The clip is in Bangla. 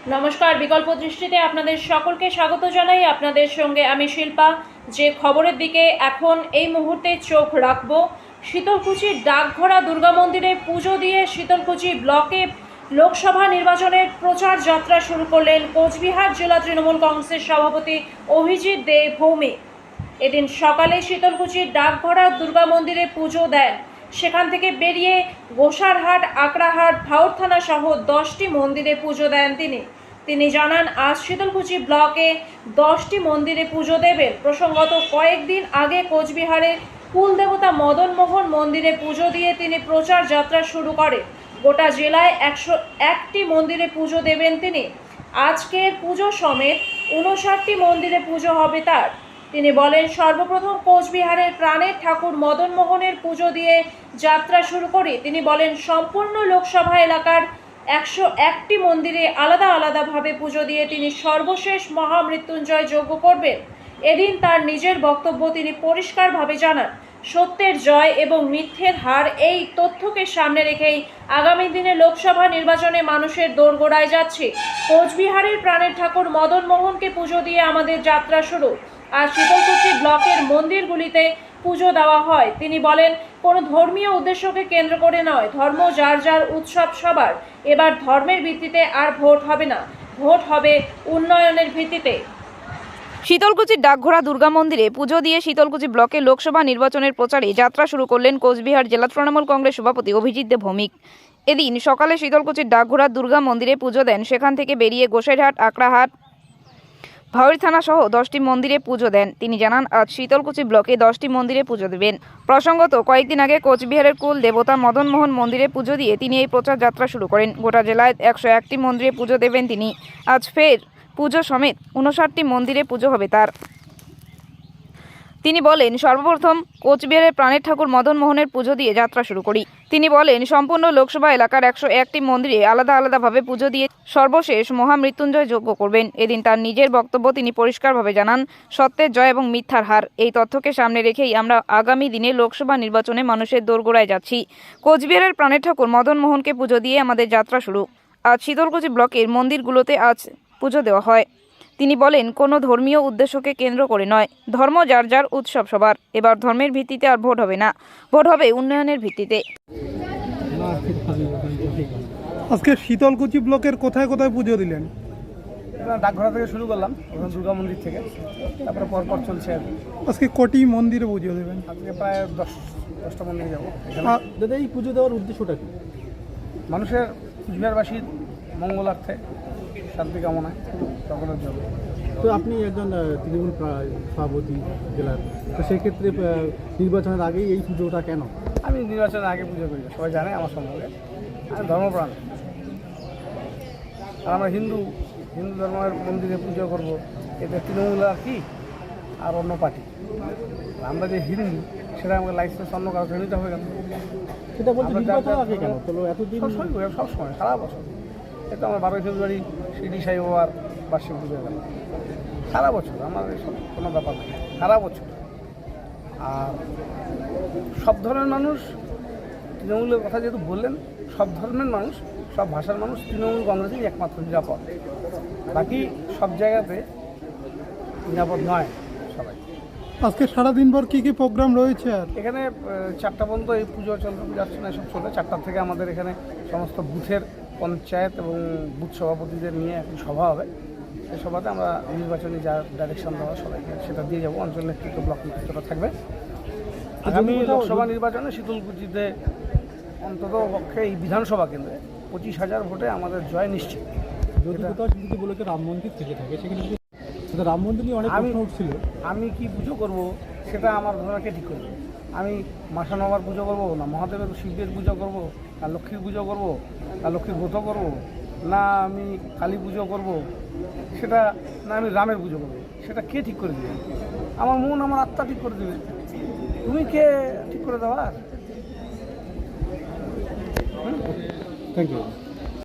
নমস্কার, বিকল্প দৃষ্টিতে আপনাদের সকলকে স্বাগত জানাই। আপনাদের সঙ্গে আমি শিল্পা। যে খবরের দিকে এখন এই মুহূর্তে চোখ রাখব শীতলকুচির ডাকঘরা দুর্গা মন্দিরে পুজো দিয়ে শীতলকুচি ব্লকে লোকসভা নির্বাচনের প্রচার যাত্রা শুরু করলেন কোচবিহার জেলা তৃণমূল কংগ্রেসের সভাপতি অভিজিৎ দে ভৌমিক এদিন সকালে শীতলকুচির ডাকঘরা দুর্গা মন্দিরে পুজো দেন সেখান থেকে বেরিয়ে গোসারহাট আকড়াহাট ভাউর থানা সহ দশটি মন্দিরে পুজো দেন তিনি। তিনি জানান, আজ শীতলকুচি ব্লকে দশটি মন্দিরে পুজো দেবেন। প্রসঙ্গত, কয়েকদিন আগে কোচবিহারে কুলদেবতা মদনমোহন মন্দিরে পুজো দিয়ে তিনি প্রচার যাত্রা শুরু করে গোটা জেলায় একশো একটি মন্দিরে পুজো দেবেন তিনি। আজকের পুজো সমেত উনষাটটি মন্দিরে পুজো হবে তার। তিনি বলেন, সর্বপ্রথম কোচবিহারের প্রাণের ঠাকুর মদন মোহনের পুজো দিয়ে যাত্রা শুরু করি। তিনি বলেন, সম্পূর্ণ লোকসভা এলাকার একশো একটি মন্দিরে আলাদা আলাদাভাবে পুজো দিয়ে তিনি সর্বশেষ মহামৃত্যুঞ্জয় যজ্ঞ করবেন। এদিন তার নিজের বক্তব্য তিনি পরিষ্কারভাবে জানান। সত্যের জয় এবং মিথ্যের হার এই তথ্যকে সামনে রেখেই আগামী দিনে লোকসভা নির্বাচনে মানুষের দোরগোড়ায় যাচ্ছে। কোচবিহারের প্রাণের ঠাকুর মদন মোহনকে পুজো দিয়ে আমাদের যাত্রা শুরু। আর শীতলকুচি ব্লকের মন্দিরগুলিতে পুজো দেওয়া হয়। তিনি বলেন, কোনো ধর্মীয় উদ্দেশ্যকে কেন্দ্র করে নয়, ধর্ম যার যার উৎসব সবার। এবার ধর্মের ভিত্তিতে আর ভোট হবে না, ভোট হবে উন্নয়নের ভিত্তিতে। শীতলকুচির ডাকঘোড়া দুর্গা মন্দিরে পুজো দিয়ে শীতলকুচি ব্লকে লোকসভা নির্বাচনের প্রচারে যাত্রা শুরু করলেন কোচবিহার জেলা তৃণমূল কংগ্রেস সভাপতি অভিজিৎ দে ভৌমিক। এদিন সকালে শীতলকুচির ডাকঘোড়া দুর্গা মন্দিরে পুজো দেন। সেখান থেকে বেরিয়ে গোসাইরহাট আকড়াহাট ভাওড়ি থানা সহ দশটি মন্দিরে পুজো দেন। তিনি জানান, আজ শীতলকুচি ব্লকে দশটি মন্দিরে পুজো দেবেন। প্রসঙ্গত, কয়েকদিন আগে কোচবিহারের কুল দেবতা মদনমোহন মন্দিরে পুজো দিয়ে তিনি এই প্রচার যাত্রা শুরু করেন। গোটা জেলায় একশো একটি মন্দিরে পুজো দেবেন তিনি। আজ ফের পুজো সমেত উনষাটটি মন্দিরে পুজো হবে তার। তিনি বলেন, সর্বপ্রথম কোচবিহারের প্রাণের ঠাকুর মদন মোহনের পুজো দিয়ে যাত্রা শুরু করি। তিনি বলেন, সম্পূর্ণ লোকসভা এলাকার একশো একটি মন্দিরে আলাদা আলাদাভাবে পুজো দিয়ে সর্বশেষ মহামৃত্যুঞ্জয় যজ্ঞ করবেন। এদিন তার নিজের বক্তব্য তিনি পরিষ্কারভাবে জানান, সত্যের জয় এবং মিথ্যার হার, এই তথ্যকে সামনে রেখেই আমরা আগামী দিনে লোকসভা নির্বাচনে মানুষের দোরগোড়ায় যাচ্ছি। কোচবিহারের প্রাণের ঠাকুর মদন মোহনকে পুজো দিয়ে আমাদের যাত্রা শুরু। আজ শীতলকুচি ব্লকের মন্দিরগুলোতে আজ পুজো দেওয়া হয়। তিনি বলেন কোনো ধর্মীয় উদ্দেশ্যকে কেন্দ্র করে নয়। ধর্ম যার যার উৎসব সবার। এবার ধর্মের ভিত্তিতে আর ভোট হবে না। ভোট হবে উন্নয়নের ভিত্তিতে। আজকে শীতলকুচি ব্লকের কোথায় কোথায় পুজো দিলেন? ডাকঘরা থেকে শুরু করলাম প্রথম দুর্গা মন্দির থেকে। তারপরে পরপর চলছে আর আজকে কটি মন্দিরে পুজো দেবেন? আজকে প্রায় দশ দশটা মন্দিরে যাব। দাদা এই পুজো দেওয়ার উদ্দেশ্যটা কি? মানুষের কুচবিহারবাসীর মঙ্গলার্থে শান্তি কামনায়। জন্য তো আপনি একজন তৃণমূল সভাপতি জেলার। তো সেক্ষেত্রে নির্বাচনের আগেই এই পুজোটা কেন? আমি নির্বাচনের আগে পুজো করি সবাই জানে আমার সম্পর্কে। আমি ধর্মপ্রাণ। আর আমরা হিন্দু হিন্দু ধর্মের মন্দিরে পুজো করব। এতে তৃণমূল আর কি? আর অন্য পার্টি। আমরা যে হিন্দু সেটা আমাকে লাইসেন্স অন্য কারও নিতে হবে কেন? সেটা বলতে আগে কেন? এতদিন সবসময় সারা বছর। এটা আমার বারোই ফেব্রুয়ারি শিরডি সাই বাবার বার্ষিক পুজো গেল সারা বছর আমার এসব কোনো ব্যাপার নেই সারা বছর। আর সব ধরনের মানুষ তৃণমূলের কথা যেহেতু বললেন সব ধর্মের মানুষ সব ভাষার মানুষ তৃণমূল কংগ্রেসই একমাত্র নিরাপদ। বাকি সব জায়গাতে নিরাপদ নয় সবাই। আজকে সারাদিন ভর কী কি প্রোগ্রাম রয়েছে আর? এখানে চারটা পর্যন্ত এই পুজো চলবে পূজা অর্চনা এসব চলে। চারটার থেকে আমাদের এখানে সমস্ত বুথের পঞ্চায়েত এবং বুথ সভাপতিদের নিয়ে একটি সভা হবে। সেই সভাতে আমরা নির্বাচনী যা ডাইরেকশন দেওয়া সবাইকে সেটা দিয়ে যাব। অঞ্চল নেতৃত্ব ব্লক নেতৃত্বটা থাকবে। আগামী লোকসভা নির্বাচনে শীতলকুচিতে অন্তত পক্ষে এই বিধানসভা কেন্দ্রে পঁচিশ হাজার ভোটে আমাদের জয় নিশ্চিত। যদি কোথাও যদি রাম মন্দির থেকে থাকে সেখানে রাম মন্দির নিয়ে অনেক আমি- প্রশ্ন উঠছিল। আমি কি পুজো করব সেটা আমার ঘোড়াকে ঠিক করবে। আমি মাসা নবার পুজো করব না মহাদেবের শিবের পুজো করব না লক্ষ্মীর পুজো করব না লক্ষ্মীর ব্রত করব না আমি কালী পুজো করব, সেটা না আমি রামের পুজো করব, সেটা কে ঠিক করে দেবে? আমার মন আমার আত্মা ঠিক করে দেবে। তুমি কে ঠিক করে দেওয়ার? Thank you